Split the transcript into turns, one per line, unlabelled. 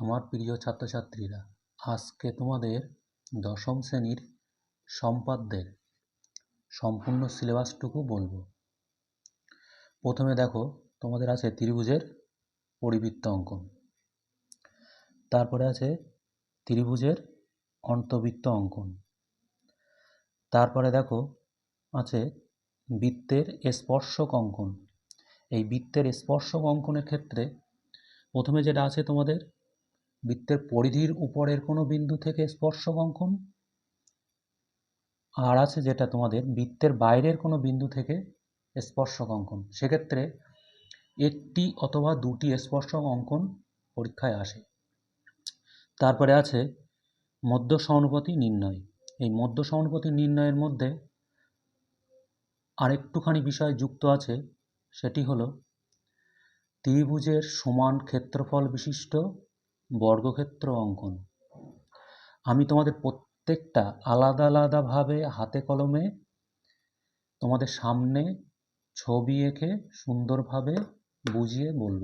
আমার প্রিয় ছাত্রছাত্রীরা, আজকে তোমাদের দশম শ্রেণির সম্পাদ্যের সম্পূর্ণ সিলেবাসটুকু বলব। প্রথমে দেখো, তোমাদের আছে ত্রিভুজের পরিবৃত্ত অঙ্কন। তারপরে আছে ত্রিভুজের অন্তবৃত্ত অঙ্কন। তারপরে দেখো, আছে বৃত্তের স্পর্শক অঙ্কন। এই বৃত্তের স্পর্শক অঙ্কনের ক্ষেত্রে প্রথমে যেটা আছে তোমাদের বৃত্তের পরিধির উপরের কোনো বিন্দু থেকে স্পর্শক অঙ্কন আর আছে যেটা তোমাদের বৃত্তের বাইরের কোনো বিন্দু থেকে স্পর্শক অঙ্কন সেক্ষেত্রে একটি অথবা দুটি স্পর্শক অঙ্কন পরীক্ষায় আসে। তারপরে আছে মধ্য সমানুপাতি নির্ণয়। এই মধ্য সমানুপাতি নির্ণয়ের মধ্যে আরেকটুখানি বিষয় যুক্ত আছে, সেটি হলো ত্রিভুজের সমান ক্ষেত্রফল বিশিষ্ট বর্গক্ষেত্র অঙ্কন। আমি তোমাদের প্রত্যেকটা আলাদা আলাদাভাবে হাতে কলমে তোমাদের সামনে ছবি এঁকে সুন্দরভাবে বুঝিয়ে বলব।